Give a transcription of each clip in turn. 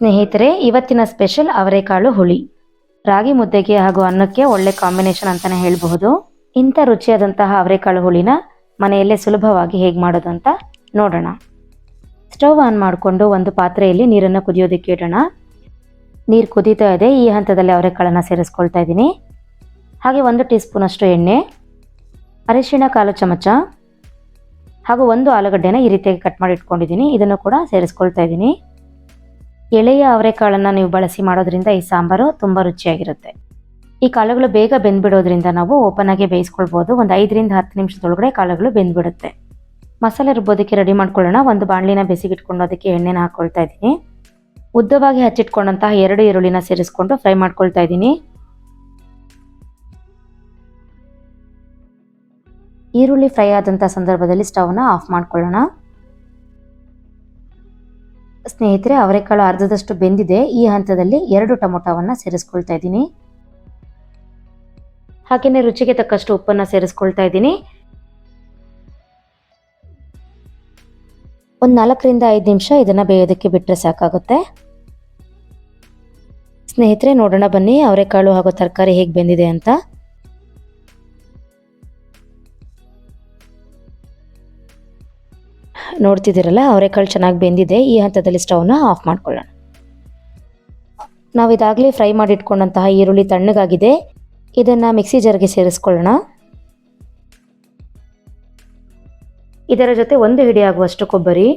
ಸ್ನೇಹಿತರೆ, ಇವತ್ತಿನ ಸ್ಪೆಷಲ್ ಅವರೆಕಾಳು ಹುಳಿ. ರಾಗಿ ಮುದ್ದೆಗೆ ಹಾಗೂ ಅನ್ನಕ್ಕೆ ಒಳ್ಳೆ ಕಾಂಬಿನೇಷನ್ ಅಂತಾನೆ ಹೇಳಬಹುದು. ಇಂಥ ರುಚಿಯಾದಂತಹ ಅವರೆಕಾಳು ಹುಳಿನ ಮನೆಯಲ್ಲೇ ಸುಲಭವಾಗಿ ಹೇಗೆ ಮಾಡೋದು ಅಂತ ನೋಡೋಣ. ಸ್ಟವ್ ಆನ್ ಮಾಡಿಕೊಂಡು ಒಂದು ಪಾತ್ರೆಯಲ್ಲಿ ನೀರನ್ನು ಕುದಿಯೋದಕ್ಕೆ ಇಡೋಣ. ನೀರು ಕುದೀತಾ ಇದೆ, ಈ ಹಂತದಲ್ಲಿ ಅವರೆಕಾಳನ್ನು ಸೇರಿಸ್ಕೊಳ್ತಾ ಇದ್ದೀನಿ. ಹಾಗೆ ಒಂದು ಟೀ ಸ್ಪೂನಷ್ಟು ಎಣ್ಣೆ, ಅರಿಶಿಣ ಕಾಲು ಚಮಚ, ಹಾಗೂ ಒಂದು ಆಲೂಗಡ್ಡೆನ ಈ ರೀತಿಯಾಗಿ ಕಟ್ ಮಾಡಿ ಇಟ್ಕೊಂಡಿದ್ದೀನಿ. ಇದನ್ನು ಕೂಡ ಸೇರಿಸ್ಕೊಳ್ತಾ ಇದ್ದೀನಿ. ಎಳೆಯ ಅವರೆಕಾಳನ್ನು ನೀವು ಬಳಸಿ ಮಾಡೋದ್ರಿಂದ ಈ ಸಾಂಬಾರು ತುಂಬ ರುಚಿಯಾಗಿರುತ್ತೆ. ಈ ಕಾಳುಗಳು ಬೇಗ ಬೆಂದ್ಬಿಡೋದ್ರಿಂದ ನಾವು ಓಪನ್ ಆಗಿ ಬೇಯಿಸ್ಕೊಳ್ಬೋದು. ಒಂದು ಐದರಿಂದ ಹತ್ತು ನಿಮಿಷದೊಳಗಡೆ ಕಾಳುಗಳು ಬೆಂದ್ಬಿಡುತ್ತೆ. ಮಸಾಲೆ ರುಬ್ಬೋದಕ್ಕೆ ರೆಡಿ ಮಾಡ್ಕೊಳ್ಳೋಣ. ಒಂದು ಬಾಣಲಿನ ಬೆಸಿಗಿಟ್ಕೊಂಡು ಅದಕ್ಕೆ ಎಣ್ಣೆನ ಹಾಕ್ಕೊಳ್ತಾ ಇದ್ದೀನಿ. ಉದ್ದವಾಗಿ ಹಚ್ಚಿಟ್ಕೊಂಡಂತಹ ಎರಡು ಈರುಳ್ಳಿನ ಸೇರಿಸ್ಕೊಂಡು ಫ್ರೈ ಮಾಡ್ಕೊಳ್ತಾ ಇದ್ದೀನಿ. ಈರುಳ್ಳಿ ಫ್ರೈ ಆದಂಥ ಸಂದರ್ಭದಲ್ಲಿ ಸ್ಟವ್ನ ಆಫ್ ಮಾಡ್ಕೊಳ್ಳೋಣ. ಸ್ನೇಹಿತರೆ ಅವರೆಕಾಳು ಅರ್ಧದಷ್ಟು ಬೆಂದಿದೆ. ಈ ಹಂತದಲ್ಲಿ ಎರಡು ಟೊಮೊಟೊವನ್ನು ಸೇರಿಸ್ಕೊಳ್ತಾ ಇದ್ದೀನಿ. ಹಾಗೆಯೇ ರುಚಿಗೆ ತಕ್ಕಷ್ಟು ಉಪ್ಪನ್ನು ಸೇರಿಸ್ಕೊಳ್ತಾ ಇದ್ದೀನಿ. ಒಂದು ನಾಲ್ಕರಿಂದ ಐದು ನಿಮಿಷ ಇದನ್ನು ಬೇಯೋದಕ್ಕೆ ಬಿಟ್ಟರೆ ಸಾಕಾಗುತ್ತೆ. ಸ್ನೇಹಿತರೆ, ನೋಡೋಣ ಬನ್ನಿ ಅವರೆಕಾಳು ಹಾಗೂ ತರಕಾರಿ ಹೇಗೆ ಬೆಂದಿದೆ ಅಂತ. ನೋಡ್ತಿದ್ದೀರಲ್ಲ ಅವರೆಕಾಳು ಚೆನ್ನಾಗಿ ಬೆಂದಿದೆ, ಈ ಹಂತದಲ್ಲಿ ಸ್ಟವ್ನ ಆಫ್ ಮಾಡ್ಕೊಳ್ಳೋಣ. ನಾವು ಇದಾಗಲೇ ಫ್ರೈ ಮಾಡಿ ಇಟ್ಕೊಂಡಂತಹ ಈರುಳ್ಳಿ ತಣ್ಣಗಾಗಿದೆ. ಇದನ್ನು ಮಿಕ್ಸಿ ಜಾರ್ಗೆ ಸೇರಿಸ್ಕೊಳ್ಳೋಣ. ಇದರ ಜೊತೆ ಒಂದು ಹಿಡಿ ಆಗುವಷ್ಟು ಕೊಬ್ಬರಿ.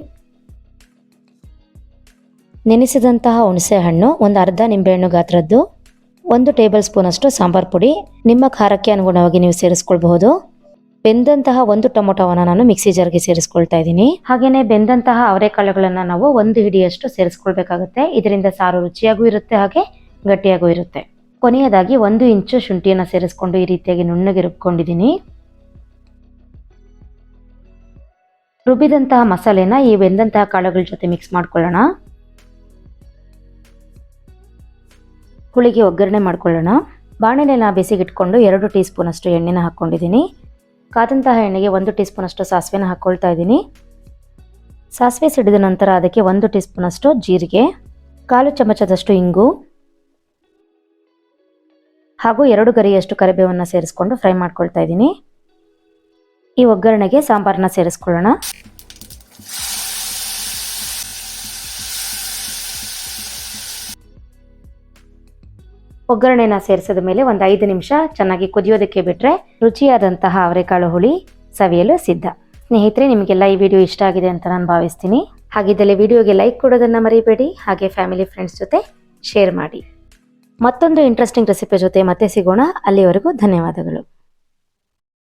ನೆನೆಸಿದಂತಹ ಹುಣಸೆ ಹಣ್ಣು, ಒಂದು ಅರ್ಧ ನಿಂಬೆಹಣ್ಣು ಗಾತ್ರದ್ದು, ಒಂದು ಟೇಬಲ್ ಸ್ಪೂನಷ್ಟು ಸಾಂಬಾರ್ ಪುಡಿ. ನಿಮ್ಮ ಖಾರಕ್ಕೆ ಅನುಗುಣವಾಗಿ ನೀವು ಸೇರಿಸ್ಕೊಳ್ಬಹುದು. ಬೆಂದಂತಹ ಒಂದು ಟೊಮೊಟೊವನ್ನು ನಾನು ಮಿಕ್ಸಿ ಜಾರ್ಗೆ ಸೇರಿಸ್ಕೊಳ್ತಾ ಇದ್ದೀನಿ. ಹಾಗೇನೆ ಬೆಂದಂತಹ ಅವರೆಕಾಳುಗಳನ್ನ ನಾವು ಒಂದು ಹಿಡಿಯಷ್ಟು ಸೇರಿಸ್ಕೊಳ್ಬೇಕಾಗುತ್ತೆ. ಇದರಿಂದ ಸಾರು ರುಚಿಯಾಗೂ ಇರುತ್ತೆ, ಹಾಗೆ ಗಟ್ಟಿಯಾಗೂ ಇರುತ್ತೆ. ಕೊನೆಯದಾಗಿ ಒಂದು ಇಂಚು ಶುಂಠಿಯನ್ನು ಸೇರಿಸ್ಕೊಂಡು ಈ ರೀತಿಯಾಗಿ ನುಣ್ಣಗೆ ರುಬ್ಕೊಂಡಿದ್ದೀನಿ. ರುಬ್ಬಿದಂತಹ ಮಸಾಲೆನ ಈ ಬೆಂದಂತಹ ಕಾಳುಗಳ ಜೊತೆ ಮಿಕ್ಸ್ ಮಾಡ್ಕೊಳ್ಳೋಣ. ಹುಳಿಗೆ ಒಗ್ಗರಣೆ ಮಾಡ್ಕೊಳ್ಳೋಣ. ಬಾಣಲೆನ ಬಿಸಿಗಿಟ್ಕೊಂಡು ಎರಡು ಟೀ ಸ್ಪೂನಷ್ಟು ಎಣ್ಣೆನ ಹಾಕ್ಕೊಂಡಿದ್ದೀನಿ. ಕಾದಂತಹ ಎಣ್ಣೆಗೆ ಒಂದು ಟೀ ಸ್ಪೂನಷ್ಟು ಸಾಸಿವೆನ ಹಾಕ್ಕೊಳ್ತಾ ಇದ್ದೀನಿ. ಸಾಸಿವೆ ಸಿಡಿದ ನಂತರ ಅದಕ್ಕೆ ಒಂದು ಟೀ ಸ್ಪೂನಷ್ಟು ಜೀರಿಗೆ, ಕಾಲು ಚಮಚದಷ್ಟು ಇಂಗು, ಹಾಗೂ ಎರಡು ಗರಿಯಷ್ಟು ಕರಿಬೇವನ್ನು ಸೇರಿಸ್ಕೊಂಡು ಫ್ರೈ ಮಾಡ್ಕೊಳ್ತಾ ಇದ್ದೀನಿ. ಈ ಒಗ್ಗರಣೆಗೆ ಸಾಂಬಾರನ್ನ ಸೇರಿಸ್ಕೊಳ್ಳೋಣ. ಒಗ್ಗರಣೆನ ಸೇರಿಸಿದ ಮೇಲೆ ಒಂದು ಐದು ನಿಮಿಷ ಚೆನ್ನಾಗಿ ಕುದಿಯೋದಕ್ಕೆ ಬಿಟ್ಟರೆ ರುಚಿಯಾದಂತಹ ಅವರೆಕಾಳು ಹುಳಿ ಸವಿಯಲು ಸಿದ್ಧ. ಸ್ನೇಹಿತರೆ, ನಿಮಗೆಲ್ಲ ಈ ವಿಡಿಯೋ ಇಷ್ಟ ಆಗಿದೆ ಅಂತ ನಾನು ಭಾವಿಸ್ತೀನಿ. ಹಾಗಿದ್ದಲ್ಲಿ ವಿಡಿಯೋಗೆ ಲೈಕ್ ಕೊಡೋದನ್ನು ಮರಿಬೇಡಿ, ಹಾಗೆ ಫ್ಯಾಮಿಲಿ ಫ್ರೆಂಡ್ಸ್ ಜೊತೆ ಶೇರ್ ಮಾಡಿ. ಮತ್ತೊಂದು ಇಂಟ್ರೆಸ್ಟಿಂಗ್ ರೆಸಿಪಿ ಜೊತೆ ಮತ್ತೆ ಸಿಗೋಣ. ಅಲ್ಲಿವರೆಗೂ ಧನ್ಯವಾದಗಳು.